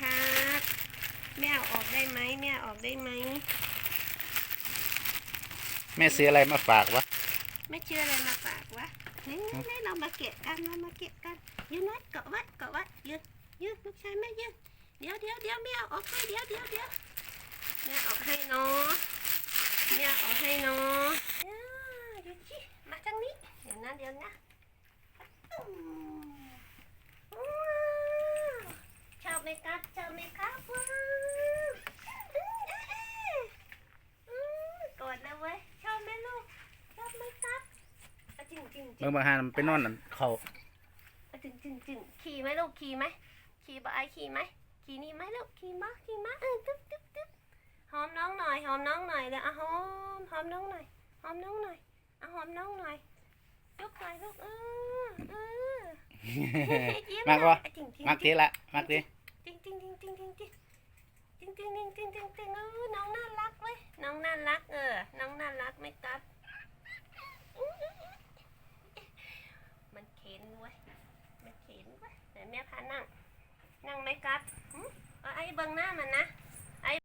ครับแม่เอาออกได้ไหมแม่เอาออกได้ไหมแม่ซื้ออะไรมาฝากวะไม่เชื่ออะไรมาฝากวะนี่นี่เรามาเกะกันเรามาเกะกันยืนไว้เกาะไว้เกาะไว้ยืนยืนลูกชายแม่ยืนเดี๋ยวเดี๋ยวเดี๋ยวแม่เอาออกให้เดี๋ยวเดี๋ยวเดี๋ยวแม่เอาออกให้เนาะแม่เอาออกให้เนาะอ่าดูสิมาทางนี้เดี๋ยวนะเดี๋ยวนะอืมว้าวชอบ ไหมครับชอบไหมครับว้าวอืมเอ๊ะอืมกดเลยเว้ยชอบไหมลูกชอบไหมครับอะจริงจริงจริเมื่งอมาหาไปนอนนั่นเขาอะจริงจริงจริงขี่ไหมลูกขี่ไหมขี่บะไอขี่ไหมขี่นี่ไหมลูกขี่มาขี่มาเออตึ๊บตึ๊บตึ๊บหอมน้องหน่อยหอมน้องหน่อยเลยอะหอมหอมน้องหน่อยหอมน้องหน่อยอะหอมน้องหน่อยยกหน่อยลูกเออเออยิ้มากวะอะจริงจริง มากทีละมากทีจริงจริงจ กิ๊กติ๊งติ๊งติ๊งติ๊งติ๊งติ๊งเออน้องน่ารักเว้ยน้องน่ารักเออ น้องน่ารักไหมครับ มันเข็นเว้ยมันเข็นเว้ยแต่แม่พานั่ง นั่งไหมครับอ๋อไอ้เบิ้งหน้ามันนะ